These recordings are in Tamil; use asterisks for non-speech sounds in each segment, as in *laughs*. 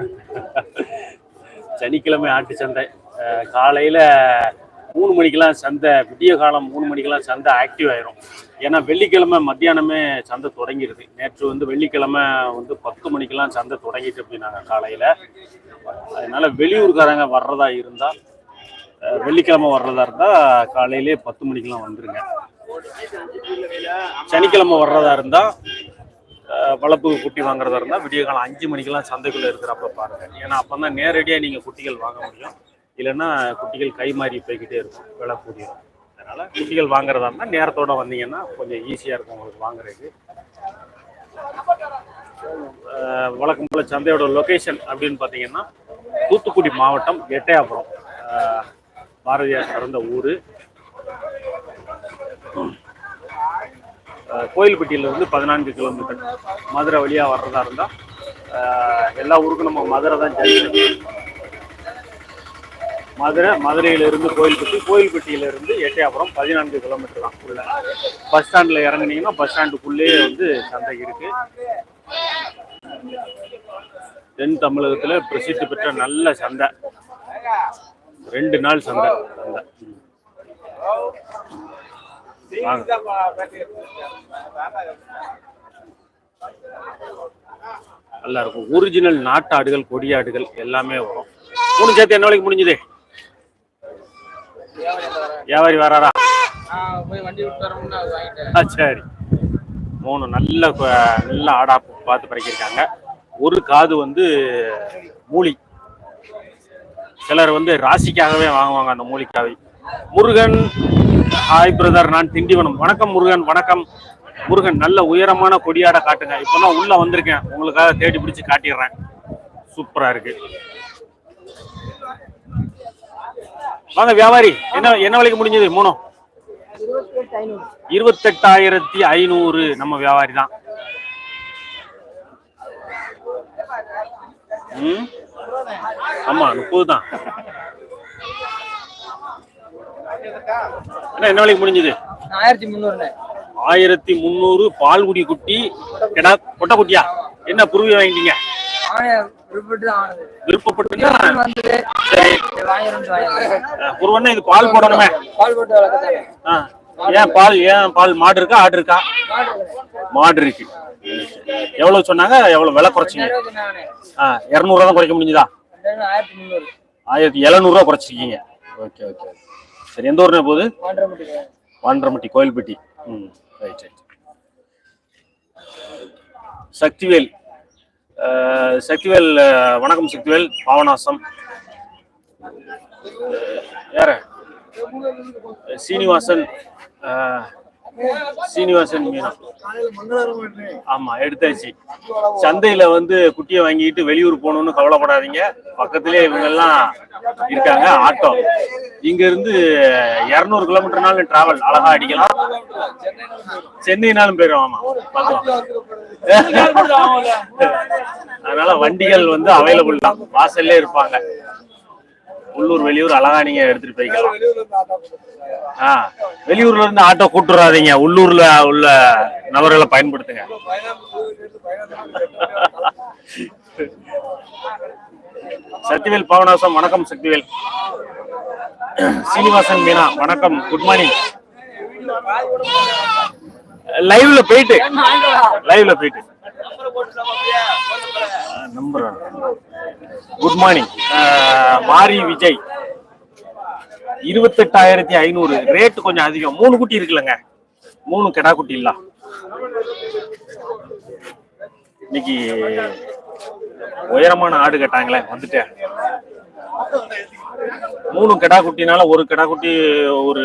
*laughs* சனிக்கிழமை ஆட்டு சந்தை. காலையில் மூணு மணிக்கெல்லாம் சந்தை விடிய காலம் மூணு மணிக்கெலாம் சந்தை ஆக்டிவ் ஆயிரும். ஏன்னா வெள்ளிக்கிழமை மத்தியானமே சந்தை தொடங்கிடுது நேற்று வந்து வெள்ளிக்கிழமை வந்து பத்து மணிக்கெலாம் சந்தை தொடங்கிட்டு அப்படின்னாங்க காலையில். அதனால வெளியூர்காரங்க வர்றதா இருந்தால் வெள்ளிக்கிழமை வர்றதா இருந்தால் காலையிலே பத்து மணிக்கெலாம் வந்துருங்க. சனிக்கிழமை வர்றதா இருந்தால் வளர்ப்புக்கு குட்டி வாங்குறதா இருந்தால் விடிய காலம் அஞ்சு மணிக்கெல்லாம் சந்தைக்குள்ளே இருக்கிறப்ப பாருங்கள் ஏன்னா அப்பதான் நேரடியாக நீங்கள் குட்டிகள் வாங்க முடியும். இல்லைன்னா குட்டிகள் கை மாறி போய்கிட்டே இருக்கும் விலை கூடிரும். அதனால் குட்டிகள் வாங்குறதா இருந்தால் நேரத்தோட வந்தீங்கன்னா கொஞ்சம் ஈஸியாக இருக்கும் உங்களுக்கு வாங்குறதுக்கு. வழக்கம் போல் சந்தையோட லொக்கேஷன் அப்படின்னு பார்த்தீங்கன்னா தூத்துக்குடி மாவட்டம் எட்டயாபுரம். பாரதியார் பிறந்த ஊர். கோயில்பட்டியிலிருந்து பதினான்கு கிலோமீட்டர். மதுரை வழியாக வர்றதா இருந்தால் எல்லா ஊருக்கும் நம்ம மதுரை தான் ஜங்ஷன் மதுரை மதுரையிலிருந்து கோயில்பட்டி கோயில்பட்டியிலிருந்து எட்டயபுரம் பதினான்கு கிலோமீட்டர் தான் உள்ள. பஸ் ஸ்டாண்டில் இறங்குனீங்கன்னா பஸ் ஸ்டாண்டுக்குள்ளேயே வந்து சந்தை இருக்குது தென் தமிழகத்தில் பிரசித்தி பெற்ற நல்ல சந்தை. ரெண்டு நாள் சந்தை சந்தை. நல்லா இருக்கும் ஒரிஜினல் நாட்டாடுகள் கொடியாடுகள் எல்லாமே வரும். மூணு சேர்த்து என்ன வேலைக்கு முடிஞ்சுது? வியாபாரி வராரா? ஆ, சரி. மூணு நல்ல நல்ல ஆடா பார்த்து பறக்கிருக்காங்க ஒரு காது வந்து மூலி. சிலர் வந்து ராசிக்காகவே வாங்குவாங்க அந்த மூலிக்காவை. முருகன் ஹாய் பிரதர் நான் திண்டிவனம். வணக்கம் முருகன். வணக்கம். முருகன் நல்ல உயரமான கொடியாட காட்டுங்க. இப்பதான் உள்ள வந்திருக்கேன். உங்களுக்காக தேடி பிடிச்சு காட்டிடுறேன். சூப்பரா இருக்கு. வாங்க வியாபாரி. என்ன என்ன விலைக்கு முடிஞ்சது? மூணு. இருபத்தெட்டாயிரத்தி ஐநூறு நம்ம வியாபாரி தான். ஆமா முப்பது தான். என்ன என்ன விலைக்கு முடிஞ்சது? ஆயிரத்தி முந்நூறுண்ணே ஆயிரத்தி முந்நூறு பால்குடி குட்டி கிடா கொட்டை குட்டியா? என்ன குருவி வாங்கிட்டீங்க? விருப்பப்பட்டு குருவன்னா இது பால் போடணுமே. பால் போட்டு. ஏன் பால் ஏன் பால் மாடு இருக்கா ஆடு இருக்கா? மாடு இருக்கு. எவ்வளவு சொன்னாங்க? எவ்வளவு விலை குறைச்சிங்க? ஆ இரநூறுவா தான் குறைக்க முடிஞ்சுதா? ஆயிரத்தி எழுநூறுவா குறைச்சிருக்கீங்க. Okay okay. சரி எந்த ஊர்னே போகுது? வாண்டரமட்டி கோயில்பட்டி. ம் ரைட் ரைட் சக்திவேல் சக்திவேல் வணக்கம் சக்திவேல் பாவநாசம் அஹ், யார? சீனிவாசன் சீனிவாசன் மீனா. ஆமா எடுத்தாச்சு. சந்தையில வந்து குட்டியை வாங்கிட்டு வெளியூர் போகணும்னு கவலைப்படாதீங்க. பக்கத்திலே இவங்க எல்லாம் இருக்காங்க ஆட்டோ. இங்க இருந்து இருநூறு கிலோமீட்டர்னாலும் டிராவல் அழகா அடிக்கலாம். சென்னைனாலும் போயிடும் ஆமா. பார்க்கலாம். அதனால வண்டிகள் வந்து அவைலபிள் தான். வாசல்லே இருப்பாங்க. உள்ளூர் வெளியூர் அழகா நீங்க எடுத்துட்டு போய்க்கலாம். ஆ வெளியூர்ல இருந்து ஆட்டோ கூட்டுறாதீங்க உள்ளூர்ல உள்ள நபர்களை பயன்படுத்துங்க. சக்திவேல் பாவநாசம் வணக்கம் சக்திவேல். சீனிவாசன் மீனா வணக்கம் குட் மார்னிங் லைவ்ல போயிட்டு. லைவ்ல போயிட்டு. நம்பர் குட் மார்னிங் மாரி விஜய். இருபத்தெட்டாயிரத்தி ஐநூறு. ரேட் கொஞ்சம் அதிகம். மூணு குட்டி இருக்குல்லங்க. மூணு கெடா குட்டி இல்ல. இன்னைக்கு உயரமான ஆடு கேட்டாங்களே வந்துட்டேன். மூணு கெடா குட்டினால ஒரு கெடா குட்டி ஒரு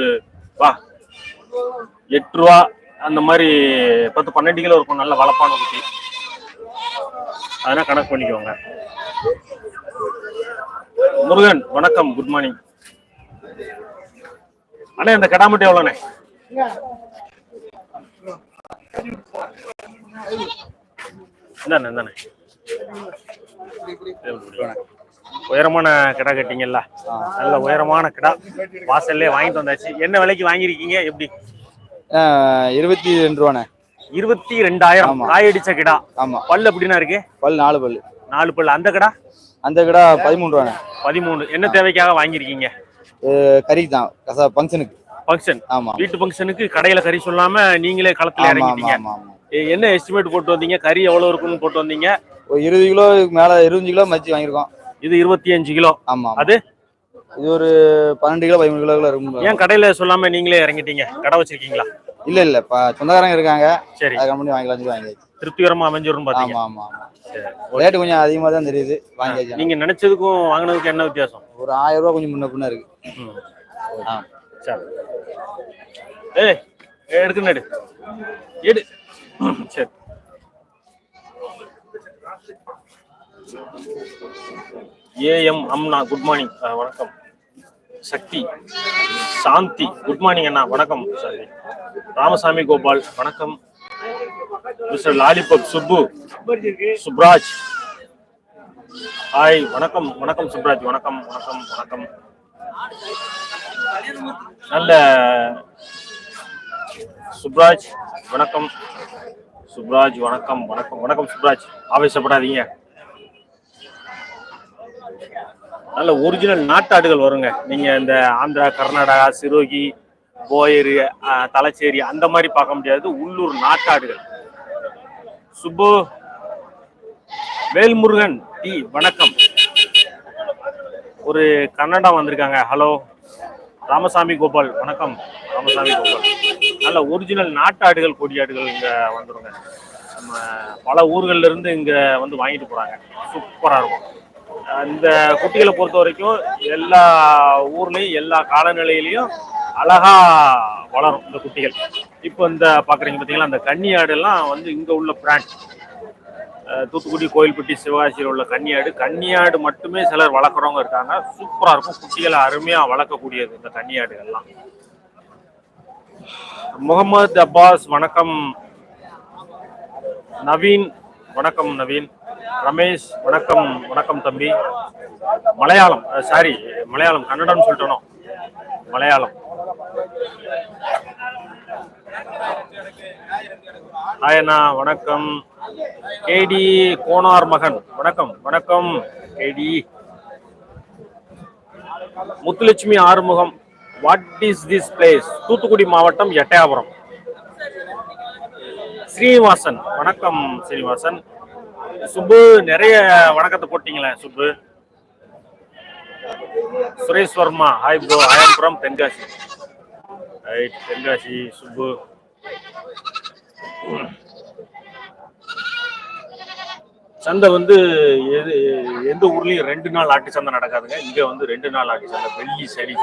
வா எட்டு ரூபா. அந்த மாதிரி பத்து பன்னெண்டு கிலோ இருக்கும். நல்ல வளப்பான குட்டி. அதெல்லாம் கணக்கு பண்ணிக்கோங்க. முருகன் வணக்கம் குட் மார்னிங் அண்ணே இந்த கடாமட்டி எவ்வளோண்ணே? இந்தாண்ணே இந்தாண்ணே. உயரமான கிடா கட்டிங்கல்ல? நல்ல உயரமான கிடா. வாசல்லே வாங்கிட்டு வந்தாச்சு. என்ன விலைக்கு வாங்கியிருக்கீங்க? எப்படி? இருபத்தி ரெண்டு ரூபாண்ணே. இருபத்தி ரெண்டாயிரம். காயடிச்ச கிடா. ஆமா. பல்லு எப்படின்னா இருக்கு? பல் நாலு பல் நாலு பல் அந்த கடா? அந்த கடை பதிமூணு ரூபாண்ணே. பதிமூணு என்ன தேவைக்காக வாங்கியிருக்கீங்க? கறிக்கு தான். கசா ஃபங்க்ஷனுக்கு ஃபங்க்ஷன் ஆமா. வீட்டு ஃபங்க்ஷனுக்கு கடையில கறி சொல்லாம நீங்களே களத்துல இறங்கிட்டீங்க. என்ன எஸ்டிமேட் போட்டு வந்தீங்க? கறி எவ்வளவு இருக்குன்னு போட்டு வந்தீங்க? ஒரு இருபது கிலோ மேல இருபத்தஞ்சு கிலோ மச்சி வாங்கியிருக்கோம். இது இருபத்தி அஞ்சு கிலோ. ஆமா. அது? இது ஒரு பன்னெண்டு கிலோ பதிமூணு கிலோ இருக்கும் ஏன் கடையில சொல்லாம நீங்களே இறங்கிட்டீங்க? கடை வச்சிருக்கீங்களா? இல்ல இல்ல. சொந்தக்காரங்க இருக்காங்க. சரி. அதை கம்பெனி வாங்கிக்கலாம் சொல்லி வாங்கியாச்சு திருப்திகரமா அமைஞ்சிரும் பாத்தீங்க. ஆமா ஆமா ஆமா. சரி. ரேட்டு கொஞ்சம் அதிகமா தான் தெரியுது. வாங்கியாச்சு நீங்க நினைச்சதுக்கும் வாங்கினதுக்கும் என்ன வித்தியாசம்? ஒரு ஆயிரம் ரூபாய் கொஞ்சம் முன்ன பின்ன இருக்கு. ஆ. சரி. ஏய் எடுக்கணும் எடு எடு. சரி. ஏஎம் அம்னா குட் மார்னிங் வணக்கம். சக்தி சாந்தி. குட் மார்னிங் அண்ணா. வணக்கம். சாரி ராமசாமி கோபால் வணக்கம். Mister lollipop Subbu Subraj. Hi. வணக்கம். வணக்கம் சுப்ராஜ். வணக்கம். வணக்கம். வணக்கம். நல்ல சுப்ராஜ் வணக்கம். சுப்ராஜ் வணக்கம். வணக்கம். வணக்கம் சுப்ராஜ். ஆவேசப்படாதீங்க. நல்ல ஒரிஜினல் நாட்டாடுகள் வருங்க. நீங்க இந்த ஆந்திரா கர்நாடகா சிரோகி போயரு தலச்சேரி அந்த மாதிரி பார்க்க முடியாது. உள்ளூர் நாட்டாடுகள். சுப்பு வேல்முருகன் டி வணக்கம். ஒரு கன்னடா வந்திருக்காங்க. ஹலோ. ராமசாமி கோபால் வணக்கம். ராமசாமி கோபால். நல்ல ஒரிஜினல் நாட்டாடுகள் கொடியாடுகள் இங்க வந்துருங்க. நம்ம பல ஊர்கள்ல இருந்து இங்க வந்து வாங்கிட்டு போறாங்க. சூப்பரா இருக்கும். இந்த குட்டிகளை பொறுத்த வரைக்கும் எல்லா ஊர்லேயும் எல்லா காலநிலையிலையும் அழகா வளரும் இந்த குட்டிகள். இப்போ இந்த பார்க்குறீங்க பார்த்தீங்களா அந்த கன்னி வந்து இங்கே உள்ள பிராண்ட். தூத்துக்குடி கோயில்பட்டி சிவகாசியில் உள்ள கன்னியாடு. கன்னியாடு மட்டுமே சிலர் வளர்க்குறவங்க இருக்காங்க. சூப்பராக இருக்கும். குட்டிகளை அருமையாக வளர்க்கக்கூடியது இந்த கன்னியாடுகள்லாம். முகமது அப்பாஸ் வணக்கம். நவீன் வணக்கம் நவீன். ரமேஷ் வணக்கம் வணக்கம் தம்பி. மலையாளம் சாரி மலையாளம் கன்னடம்னு சொல்லிட்டோம். மலையாளம். ஹாயண்ணா வணக்கம். கேடி கோனார் மகன். வணக்கம் வணக்கம் KD Muthulakshmi Arumugam. What is this place Thoothukudi மாவட்டம் எட்டயாபுரம். ஸ்ரீனிவாசன் வணக்கம் ஸ்ரீனிவாசன் சுப்பு நிறைய வணக்கத்தை போட்டீங்களே Subbu. Suresh Varma hi bro I am from Tenkasi. Right Tenkasi Subbu. சந்தை வந்து எது எந்த ஊர்லயும் ரெண்டு நாள் ஆட்டு சந்தை நடக்காதுங்க. இங்க வந்து ரெண்டு நாள் ஆட்டு சந்தை வெள்ளி சரி.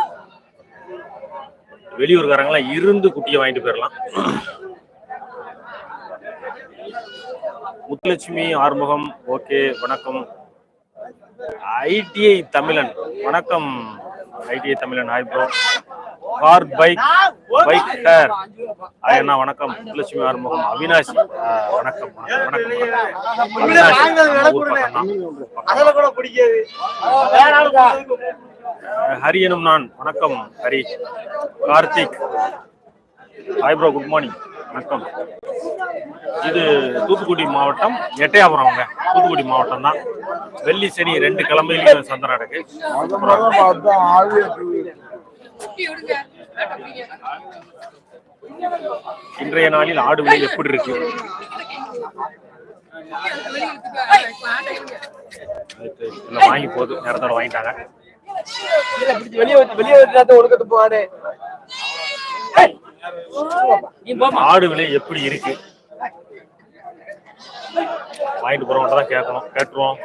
வெளியூர்காரங்களாம் இருந்து குட்டியை வாங்கிட்டு போயிடலாம் முத்துலட்சுமி ஆறுமுகம் ஓகே வணக்கம். ஐடிஐ தமிழன் வணக்கம். ITI Tamilan hi bro car bike bike hi அண்ணா வணக்கம். முத்துலட்சுமி ஆறுமுகம் அவினாசி. ஆ, வணக்கம் வணக்கம் ஹரி எனும் நான். வணக்கம் Hari. Karthik. Hi bro good morning வணக்கம். இது தூத்துக்குடி மாவட்டம் எட்டையாபுரம்ங்க தூத்துக்குடி மாவட்டம் தான். வெள்ளி சனி ரெண்டு கிழமையிலும் சந்தை நடக்கு இன்றைய நாளில் ஆடு விலை எப்படி இருக்கு? வாங்கி போகுது நேரத்தோட வாங்கிட்டாங்க. வெளியே வெளியே வந்து ஒழுக்கத்து போவானே. ஆடு விலை எப்படி இருக்கு? வாங்கிட்டு போறவங்க தான் கேட்கணும். கேட்டுருவோம்.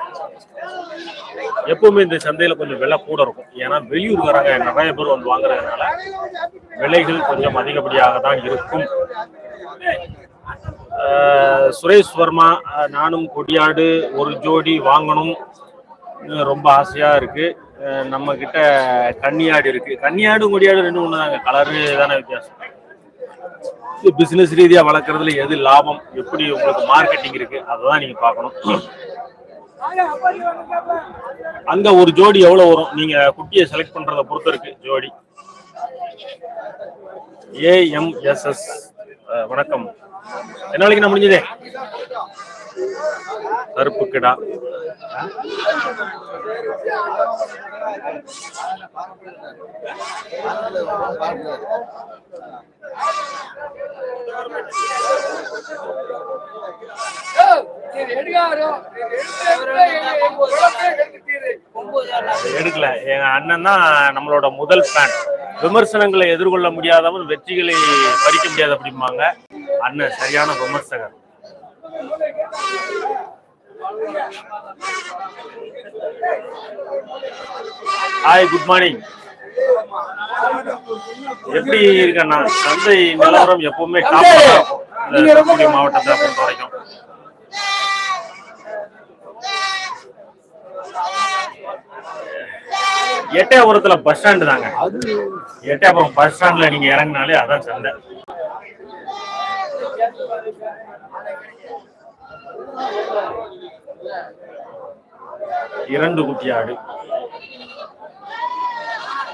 எப்பவுமே இந்த சந்தையில கொஞ்சம் விலை கூட இருக்கும். ஏன்னா வெளியூர்காரங்க நிறைய பேர் வந்து வாங்குறதுனால விலைகள் கொஞ்சம் அதிகப்படியாக தான் இருக்கும். சுரேஷ் வர்மா நானும் கொடியாடு ஒரு ஜோடி வாங்கணும். ரொம்ப ஆசையா இருக்கு. நம்ம கிட்ட கன்னியாடு இருக்கு. கன்னியாடு கொடியாடு ரெண்டு ஒண்ணு தாங்க கலரு தானே வித்தியாசம். பிசினஸ் ரீதியா வளர்க்கறதுல எது லாபம்? எப்படி உங்களுக்கு மார்க்கெட்டிங் இருக்கு? அதான் நீங்க பார்க்கணும். அங்க ஒரு ஜோடி எவ்வளவு வரும்? நீங்க குட்டியை செலக்ட் பண்றத பொறுத்து இருக்கு ஜோடி. ஏஎம்எஸ்எஸ் வணக்கம். என்ன நான் முடிஞ்சதே? கருப்பு கிடா எடுக்கல. எங்க அண்ணன் தான் நம்மளோட முதல் ஃபேன் விமர்சனங்களை எதிர்கொள்ள முடியாதவன் வெற்றிகளை பறிக்க முடியாது அப்படிம்பாங்க அண்ணன் சரியான விமர்சகர். ஹாய் குட் மார்னிங் எப்படி இருக்கண்ணா சந்தை நிலவரம் எப்பவுமே தூத்துக்குடி மாவட்டத்தை பொறுத்த வரைக்கும். எட்டயபுரத்துல பஸ் ஸ்டாண்டு தாங்க. எட்டயபுரம் பஸ் ஸ்டாண்ட்ல நீங்க இறங்குனாலே அதான் சந்தை. இரண்டு குட்டி ஆடு.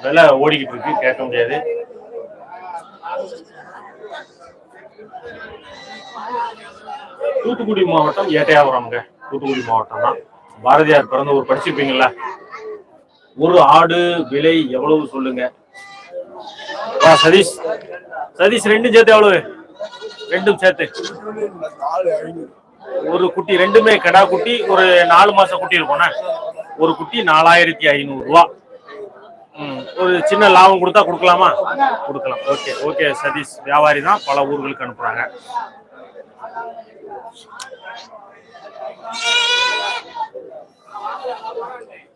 விலை ஓடிக்கிட்டு இருக்கு கேட்க முடியாது. தூத்துக்குடி மாவட்டம் ஏட்டையாபுரம்ங்க. தூத்துக்குடி மாவட்டம் தான். பாரதியார் பிறந்த ஊர் படிச்சிருப்பீங்களா ஒரு ஆடு விலை எவ்வளவு சொல்லுங்க? சதீஷ். சதீஷ் ரெண்டும் சேர்த்து எவ்வளவு? ரெண்டும் சேர்த்து. ஒரு குட்டி ரெண்டுமே கடா குட்டி ஒரு நாலு மாசம் குட்டி இருக்கும்ண்ணே ஒரு குட்டி நாலாயிரத்தி ஐநூறு ரூபா. ம், ஒரு சின்ன லாபம் கொடுத்தா கொடுக்கலாமா? கொடுக்கலாம். Okay okay Sathish. வியாபாரி தான் பல ஊர்களுக்கு அனுப்புறாங்க.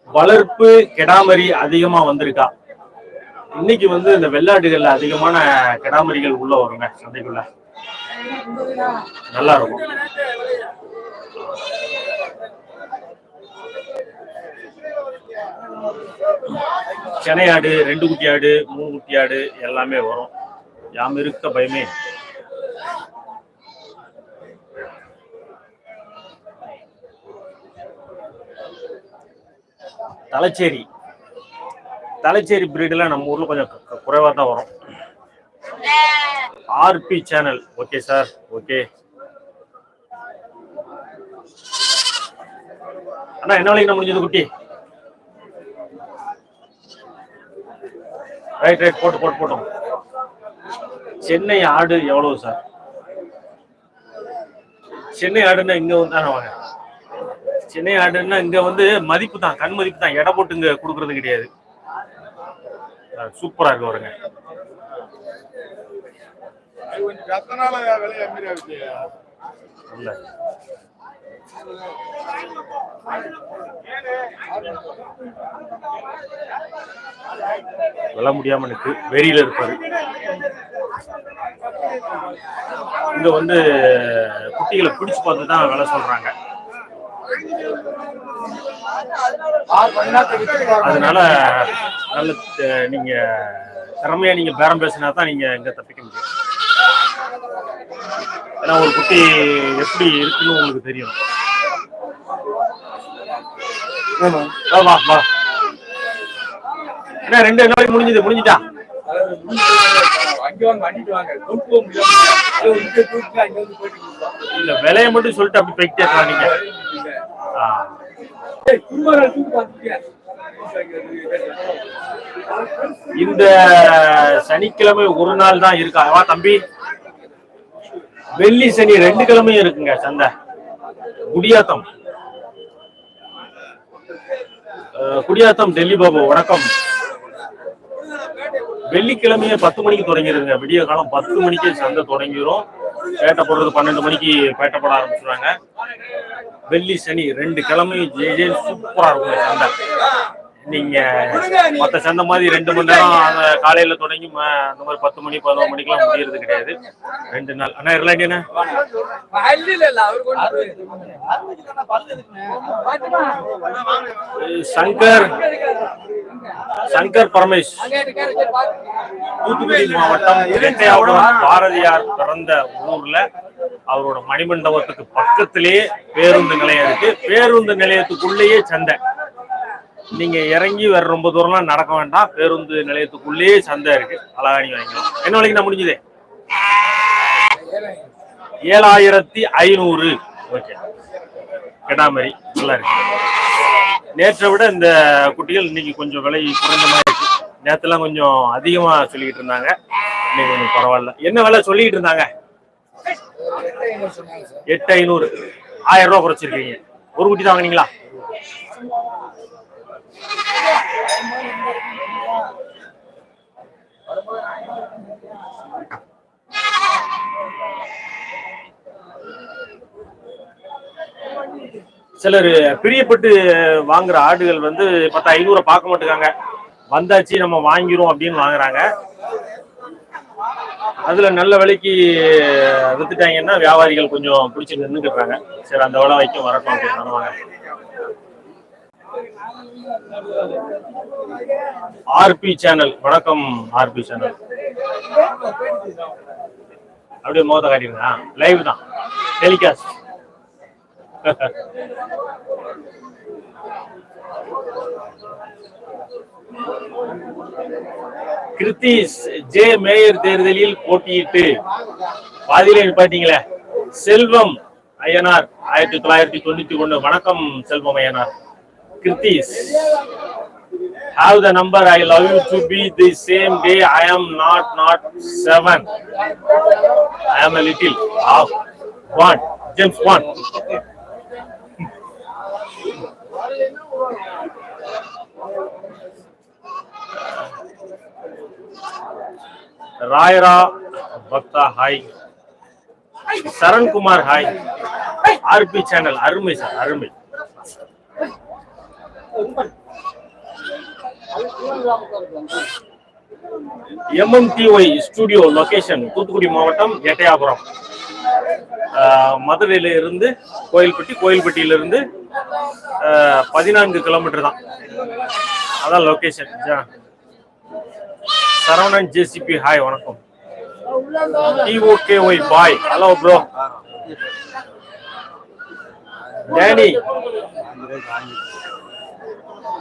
வளர்ப்பு கெடாமரி அதிகமா வந்திருக்கா? இன்னைக்கு வந்து இந்த வெள்ளாடுகள்ல அதிகமான கெடாமரிகள் உள்ள வருங்க சந்தைக்குள்ள. நல்லா இருக்கும் சென்னை ஆடு ரெண்டு குட்டி ஆடு மூணு குட்டி ஆடு எல்லாமே வரும். யாம் இருக்க பயமே. தலைச்சேரி. தலைச்சேரி பிரீடெல்லாம் நம்ம ஊர்ல கொஞ்சம் குறைவா தான் வரும். RP channel okay sir okay அண்ணா என்ன வேலைக்கு முடிஞ்சது குட்டி? ரைட் ரைட் போட்டு போட்டு போட்டோம் சென்னை ஆடு எவ்வளவு சார் சென்னை ஆடுன்னா இங்க வந்து தானே வாங்க. சென்னை ஆடுன்னா இங்க வந்து மதிப்பு தான் கண் மதிப்பு தான். எடை போட்டு இங்க கொடுக்கறது கிடையாது. சூப்பரா இருக்கு வருங்க இல்ல சொல்ல முடியாம இருக்கு வெறியில இருப்பாரு. இங்க வந்து குட்டிகளை பிடிச்சு பார்த்து தான் விலை சொல்றாங்க. அதனால நல்ல நீங்க திறமையா நீங்க பேரம் பேசினா தான் நீங்க இங்க தப்பிக்க முடியும். ஏன்னா ஒரு குட்டி எப்படி இருக்குன்னு உங்களுக்கு தெரியும். வா, வா வா. என்ன ரெண்டு நாளைக்கு முடிஞ்சது முடிஞ்சுட்டா இல்ல விலையை மட்டும் சொல்லிட்டு அப்படி போய்கிட்டே ஆ. இந்த சனிக்கிழமை ஒரு நாள் தான் இருக்கா? தம்பி. வெள்ளி சனி ரெண்டு கிழமையும் இருக்குங்க சந்தை. குடியாத்தம். குடியாத்தம் டெல்லி பாபு வணக்கம். வெள்ளிக்கிழமையே பத்து மணிக்கு தொடங்கிருங்க விடிய காலம் பத்து மணிக்கு சந்தை தொடங்கிரும். பேட்டை போடுறது பன்னெண்டு மணிக்கு பேட்டை போட ஆரம்பிச்சுருவாங்க. வெள்ளி சனி ரெண்டு கிழமையும் ஜெய ஜே சூப்பரா இருக்கும் சந்தை. நீங்க மத்த சந்தை மாதிரி ரெண்டு மணி நேரம் அந்த காலையில தொடங்கி அந்த மாதிரி பத்து மணி பதினோரு மணிக்கெல்லாம் முடியறது கிடையாது. ரெண்டு நாள். அண்ணா இருளாண்டியண்ணா சங்கர். சங்கர் பரமேஷ். தூத்துக்குடி மாவட்டம் இரட்டையாபுரம் பாரதியார் பிறந்த ஊர்ல அவரோட மணிமண்டபத்துக்கு பக்கத்திலேயே பேருந்து நிலையம் இருக்கு. பேருந்து நிலையத்துக்குள்ளேயே சந்தை. நீங்க இறங்கி வேற ரொம்ப தூரம்லாம் நடக்க வேண்டாம். பேருந்து நிலையத்துக்குள்ளேயே சந்தை இருக்கு. அழகா நீங்க வாங்கிக்கலாம். என்ன விலைக்கு நான் முடிஞ்சது? ஏழாயிரத்தி ஐநூறு. ஓகே. கெடாமரி நல்லா இருக்கு. நேற்றை விட இந்த குட்டிகள் இன்னைக்கு கொஞ்சம் விலை குறைந்த மாதிரி இருக்கு. நேற்றுலாம் கொஞ்சம் அதிகமா சொல்லிக்கிட்டு இருந்தாங்க. இன்னைக்கு கொஞ்சம் பரவாயில்ல. என்ன விலை சொல்லிக்கிட்டு இருந்தாங்க? எட்டு ஐநூறு. ஆயிரம் ரூபா குறைச்சிருக்கீங்க. ஒரு குட்டி தான் வாங்குனீங்களா? சிலர் பிரியப்பட்டு வாங்குற ஆடுகள் வந்து பத்து ஐநூறு பார்க்க மாட்டேங்காங்க வந்தாச்சு நம்ம வாங்கிரும் அப்படின்னு வாங்குறாங்க. அதுல நல்ல விலைக்கு வித்துட்டாங்கன்னா வியாபாரிகள் கொஞ்சம் பிடிச்சி நின்றுக்கிறாங்க சரி அந்த விலை வைக்கும் வரட்டும் அப்படின்னு ஆர்பி சேனல். வணக்கம் ஆர்பி சேனல். அப்படியே மோத காட்டிருங்க லைவ் தான். டெலிகாஸ்ட் கிருத்திஸ் ஜே மேயர் தேர்தலில் போட்டியிட்டு பாதியில நிப்பாட்டீங்களே. செல்வம் ஐயனார் ஆயிரத்தி தொள்ளாயிரத்தி தொண்ணூத்தி ஒண்ணு. வணக்கம் செல்வம் Ayyanar. Kritis have the number I love you to be the same day I am not not seven. I am a little half one. James one. ராயரா பக்தா hi Sarankumar hi RP channel அருமை சார் அருமை எம்எம்டிஒய் ஸ்டுடியோ லொகேஷன் தூத்துக்குடி மாவட்டம் எட்டயாபுரம். ஆஹ் மதுரையில இருந்து கோயில்பட்டி கோயில்பட்டியில இருந்து ஆஹ் பதினான்கு கிலோமீட்டர் தான். அதான் லொகேஷன். சரவணன் ஜேசிபி ஹாய் வணக்கம். டிஓகே ஒய் பாய் hello bro Danny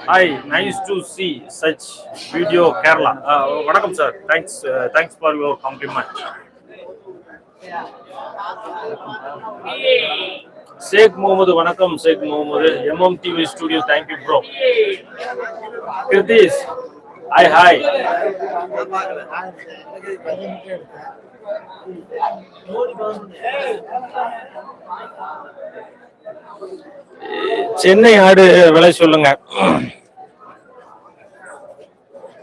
hi nice to see such video Kerala வணக்கம் sir thanks thanks for your compliment Sheikh Mohammed வணக்கம் Sheikh Mohammed MM TV studio thank you bro Kiruthish hi hi Thank Chennai ஆடு விலை சொல்லுங்க.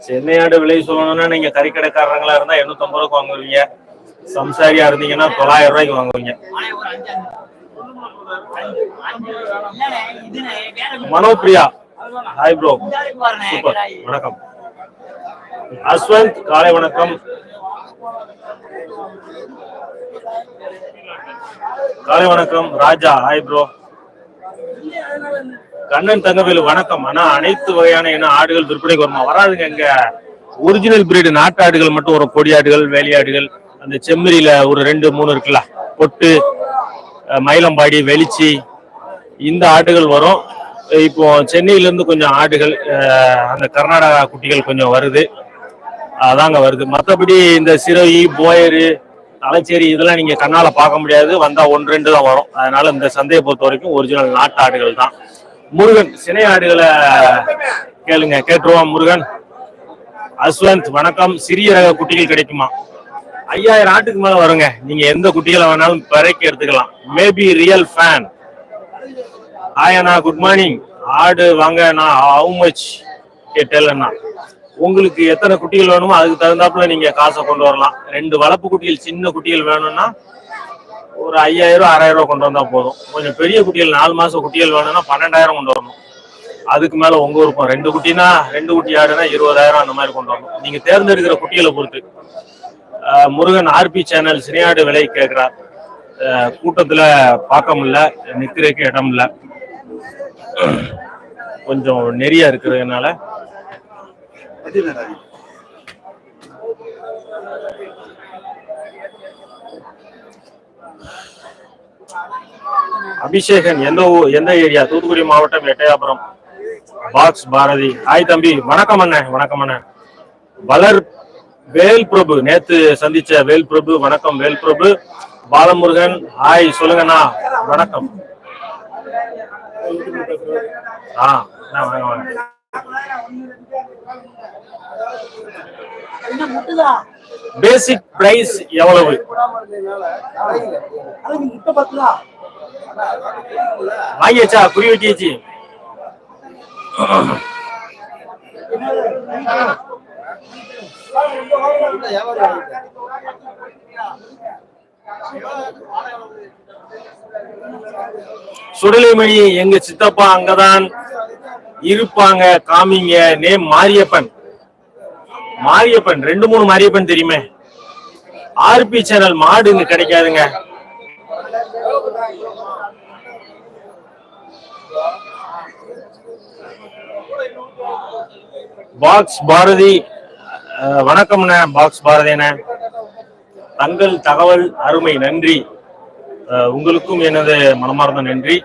சென்னை ஆடு விலை சொல்லணும்னா நீங்க கறிக்கடைக்காரங்களா இருந்தா எண்ணூத்தம்பது ரூபாய்க்கு வாங்குவீங்க. சம்சாரியா இருந்தீங்கன்னா தொள்ளாயிரம் ரூபாய்க்கு வாங்குவீங்க. மனோபிரியா. Hi bro super. வணக்கம். அஸ்வந்த் காலை வணக்கம். காலை வணக்கம் ராஜா. ஹாய் ப்ரோ கண்ணன் தங்கவேலு வணக்கம். ஆனா அனைத்து வகையான என்ன ஆடுகள் விற்பனைக்கு வருமா? வராதுங்க இங்க. ஒரிஜினல் பிரீடு நாட்டு ஆடுகள் மட்டும் வரும் கொடியாடுகள் வேலையாடுகள் அந்த செம்மறியில ஒரு ரெண்டு மூணு இருக்குல்ல. பொட்டு மயிலம்பாடி வெளிச்சி இந்த ஆடுகள் வரும். இப்போ சென்னையில இருந்து கொஞ்சம் ஆடுகள் அந்த கர்நாடகா குட்டிகள் கொஞ்சம் வருது. அதாங்க வருது. மற்றபடி இந்த சிறவி போயரு தலைச்சேரி இதெல்லாம் நீங்க கண்ணால பார்க்க முடியாது. வந்தா ஒன்று ரெண்டு தான் வரும். அதனால இந்த சந்தையை பொறுத்த வரைக்கும் ஒரிஜினல் நாட்டு ஆடுகள் தான். முருகன் சினை ஆடுகளை கேளுங்க. கேட்டுருவோம் முருகன். அஸ்வந்த் வணக்கம். சிறிய ரக குட்டிகள் கிடைக்குமா? ஐயாயிரம் ஆட்டுக்கு மேல வருங்க. நீங்க எந்த குட்டிகளை வேணாலும் பிறக்கி எடுத்துக்கலாம். மேபி ரியல் ஃபேன் ஹாய் அண்ணா. குட் மார்னிங் ஆடு வாங்க நான் ஹவு மச் கேட்டேன்னா உங்களுக்கு எத்தனை குட்டிகள் வேணுமோ அதுக்கு தகுந்தாப்புல நீங்க காசை கொண்டு வரலாம். ரெண்டு வளர்ப்பு குட்டிகள் சின்ன குட்டிகள் வேணும்னா ஒரு ஐயாயிரம் ஆறாயிரம் ரூபா கொண்டு வந்தா போதும். கொஞ்சம் பெரிய குட்டிகள் நாலு மாசம் குட்டிகள் வேணும்னா பன்னெண்டாயிரம் கொண்டு வரணும். அதுக்கு மேல உங்க விருப்பம். ரெண்டு குட்டினா ரெண்டு குட்டி ஆடுனா இருபதாயிரம் அந்த மாதிரி கொண்டு வரணும். நீங்க தேர்ந்தெடுக்கிற குட்டிகளை பொறுத்து. முருகன் ஆர்பி சேனல் சினியாடு விலை கேட்கிறார். கூட்டத்துல பார்க்க முடியல நிக்கிறதுக்கு இடம் இல்லை. கொஞ்சம் நெறியா இருக்கிறதுனால அபிஷேகன் எந்த எந்த ஏரியா? தூத்துக்குடி மாவட்டம் எட்டயாபுரம். பாக்ஸ் பாரதி. ஹாய் தம்பி. வணக்கம் அண்ணன் வணக்கம் அண்ணன் வளர் வேல் பிரபு நேத்து சந்திச்ச வேல் பிரபு வணக்கம் வேல் பிரபு பாலமுருகன். ஹாய். சொல்லுங்கண்ணா. வணக்கம். ஆ வாங்க வாங்க. பேசிக் பிரைஸ் எவ்வளவு? வாங்கியாச்சா? குறி வச்சியாச்சு சுடலைமணி எங்க சித்தப்பா அங்கதான். இருப்பாங்க காமிங்க. நேம் மாரியப்பன். மாரியப்பன் ரெண்டு மூணு மாரியப்பன் தெரியுமே. ஆர்பி சேனல் மாடு இங்க கிடைக்காதுங்க. பாக்ஸ் பாரதி அஹ், பாக்ஸ் பாரதிண்ணே தங்கள் தகவல் அருமை நன்றி. அஹ், உங்களுக்கும் எனது மனமார்ந்த நன்றி.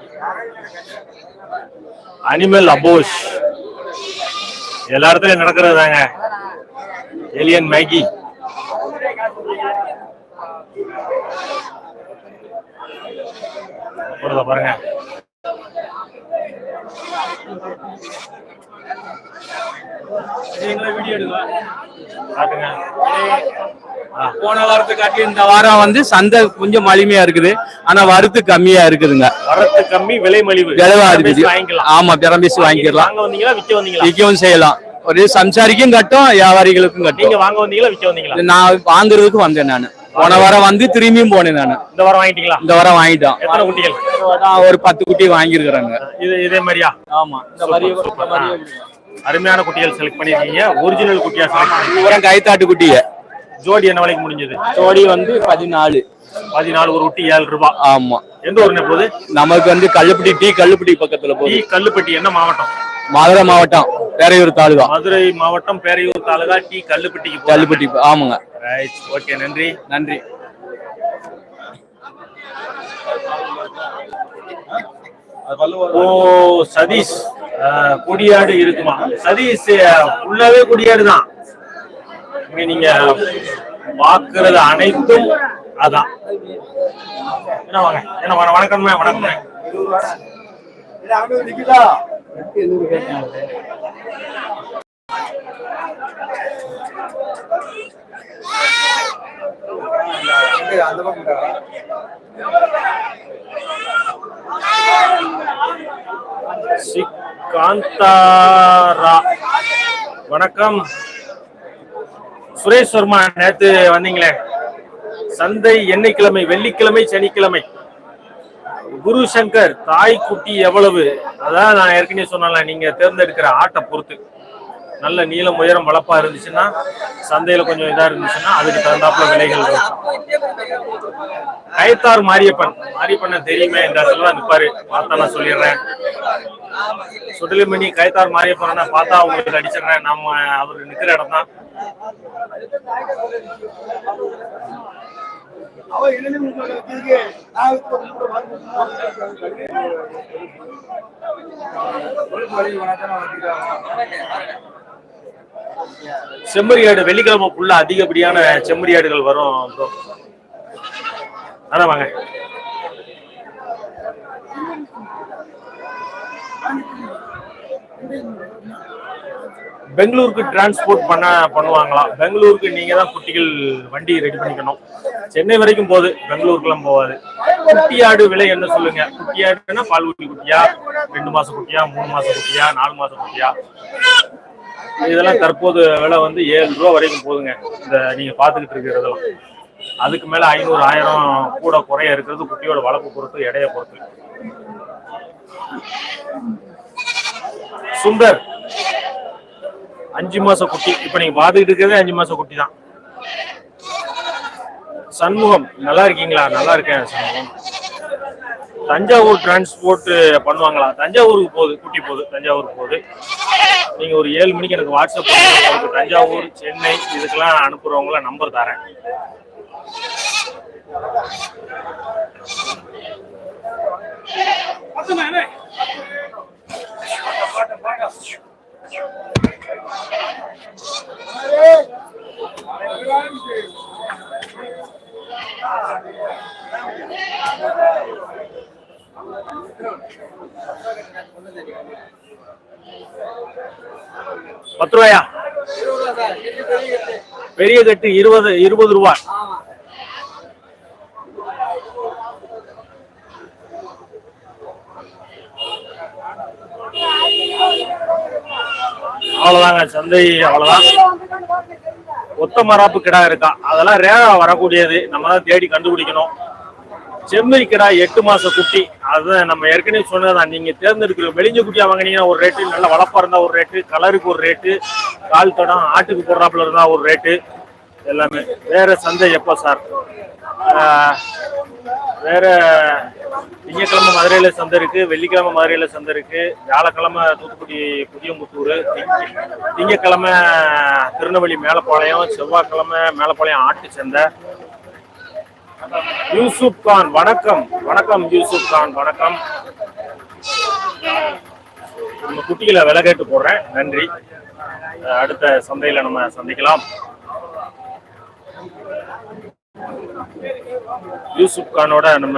அனிமல் அபோஷ் எல்லா இடத்துலயும் நடக்கிறது தாங்க எலியன் மேகி போடுறத பாருங்க. காட்டுங்க ஆ, போன வாரத்தை காட்டி இந்த வாரம் வந்து சந்தை கொஞ்சம் மலிமையா இருக்குது. ஆனா வரத்து கம்மியா இருக்குதுங்க. வரத்து கம்மி விலை மலிவு. பேசி வாங்கிக்கலாம். ஆமா பிரம்பிச்சு வாங்கிக்கலாம் வாங்க வந்தீங்களா விக்க வந்தீங்களா? விற்கவும் செய்யலாம். ஒரு சம்சாரிக்கும் கட்டும் வியாபாரிகளுக்கும் நீங்க கட்டும் வாங்க வந்தீங்களா விக்க வந்தீங்களா? நான் வாங்குறதுக்கு வந்தேன் நான். போன வாரம் வந்து திரும்பியும் போனேன் நான். இந்த வாரம் வாங்கிட்டீங்களா? இந்த வாரம் வாங்கிட்டோம். எத்தனை குட்டிகள்? ஒரு பத்து குட்டி வாங்கியிருக்கிறாங்க. இது இதே மாதிரியா? ஆமா இந்த. ஆ. அருமையான குட்டிகள் செலக்ட் பண்ணிருக்கீங்க ஒரிஜினல் குட்டியா பண்ணி- பூரா கைத்தாட்டு குட்டிய. ஜோடி என்ன விலைக்கு முடிஞ்சது? ஜோடி வந்து பதினாலு. பதினாலு ஒரு குட்டி ஏழு ரூபாய் ஆமா. எந்த ஊருன்னு போகுது? நமக்கு வந்து கள்ளுப்பட்டி டீ கள்ளுப்பட்டி பக்கத்துல டி போகுது கல்லுப்பட்டி என்ன மாவட்டம்? மதுரை மாவட்டம் பேரையூர் தாலுகா. மதுரை மாவட்டம் பேரையூர் தாலுகா டி கல்லுப்பட்டிக்கு போகுது. கள்ளுப்பட்டி ஆமாங்க. ரைட் ஓகே நன்றி. நன்றி. ஓ சதீஷ். கொடியாடு இருக்குமா? சதீஷ் ஃபுல்லாவே கொடியாடு தான் நீங்க பாக்குறது அனைத்தும் அதான். என்ன வாங்க? என்ன வண- வணக்கம் வணக்கம்ண்ணே சிகாந்தாரா வணக்கம். சுரேஷ் வர்மா நேத்து வந்தீங்களே. சந்தை என்னைக்கிழமை வெள்ளிக்கிழமை சனிக்கிழமை. குரு சங்கர் தாய் குட்டி எவ்வளவு? அதான் நான் ஏற்கனவே சொன்னல நீங்க தேர்ந்தெடுக்கிற ஆட்டை பொறுத்து. நல்ல நீளம் உயரம் வளப்பா இருந்துச்சுன்னா சந்தையில கொஞ்சம் இதா இருந்துச்சுன்னா அதுக்கு தகுந்தாப்புல விலைகள் இருக்கும். கைத்தார் மாரியப்பன். மாரியப்பனை தெரியுமே இந்த இடத்துல நிற்பாரு பார்த்தா நான் சொல்லிடுறேன். சுடலிமணி கைத்தார் மாரியப்பனை பார்த்தா உங்களுக்கு அடிச்சிடுறேன். நம்ம அவர் நிக்கிற இடம் தான். செம்மறியாடு வெள்ளிக்கிழமை ஃபுல்லா அதிகப்படியான செம்மறியாடுகள் வரும் வாங்க Thank வாங்க. பெங்களூருக்கு டிரான்ஸ்போர்ட் பண்ண பண்ணுவாங்களா? பெங்களூருக்கு நீங்க தான் குட்டிகள் வண்டி ரெடி பண்ணிக்கணும். சென்னை வரைக்கும் போகுது பெங்களூருக்குலாம் போகாது. குட்டியாடு விலை என்ன சொல்லுங்க? குட்டியாடுன்னா பால் குட்டி குட்டியா ரெண்டு மாசம் குட்டியா மூணு மாசம் குட்டியா நாலு மாசம் குட்டியா? இதெல்லாம் தற்போது விலை வந்து ஏழு ரூபா வரைக்கும் போகுதுங்க. இந்த நீங்க பாத்துக்கிட்டு இருக்கிறதெல்லாம். அதுக்கு மேல ஐநூறு ஆயிரம் கூட குறைய இருக்கிறது குட்டியோட வளர்ப்பு பொறுத்து எடைய பொறுத்து. சுந்தர் அஞ்சு மாசம் குட்டி. இப்போ நீங்க பார்த்துக்கிட்டு இருக்கிறதே அஞ்சு மாசம் குட்டி தான் சண்முகம் நல்லா இருக்கீங்களா? நல்லா இருக்கேன் சண்முகம். தஞ்சாவூர் டிரான்ஸ்போர்ட் பண்ணுவாங்களா? தஞ்சாவூருக்கு போகுது குட்டி போகுது தஞ்சாவூருக்கு போகுது. நீங்க ஒரு ஏழு மணிக்கு எனக்கு வாட்ஸ்அப் உங்களுக்கு தஞ்சாவூர் சென்னை இதுக்கெல்லாம் அனுப்புறவங்கள நம்பர் தரேன். Thank you. பத்து ரூபாயா? பெரிய கட்டு இருபது இருபது ரூபாய் அவ்வளவுதாங்க சந்தை அவ்வளவுதான். ஒத்த மராப்பு கிடா இருக்கா? அதெல்லாம் ரேரா வரக்கூடியது. நம்ம தான் தேடி கண்டுபிடிக்கணும். செம்மறி கிடா எட்டு மாச குட்டி. அதுதான் நம்ம ஏற்கனவே சொன்னதான் நீங்க தேர்ந்தெடுக்கிற வெளிஞ்ச குட்டியா வாங்கினீங்கன்னா ஒரு ரேட்டு நல்ல வளப்பா இருந்தா ஒரு ரேட்டு கலருக்கு ஒரு ரேட்டு கால் தடம் ஆட்டுக்கு போடுறாப்புல இருந்தா ஒரு ரேட்டு எல்லாமே. வேற சந்தை எப்போ சார் வேற திங்கக்கிழமை மதுரையில் சந்தை இருக்கு வெள்ளிக்கிழமை மதுரையில் சந்தை இருக்கு வியாழக்கிழமை தூத்துக்குடி புதியமுத்தூர் திங்கக்கிழமை திருநெல்வேலி மேலப்பாளையம் செவ்வாய்க்கிழமை மேலப்பாளையம் ஆட்டு சந்தை. யூசுப் கான் வணக்கம். வணக்கம் யூசுப் கான் வணக்கம். நம்ம குட்டிகளை விலை கேட்டு போடுறேன். நன்றி. அடுத்த சந்தையில் நம்ம சந்திக்கலாம். யூசுப் கானோட நம்ம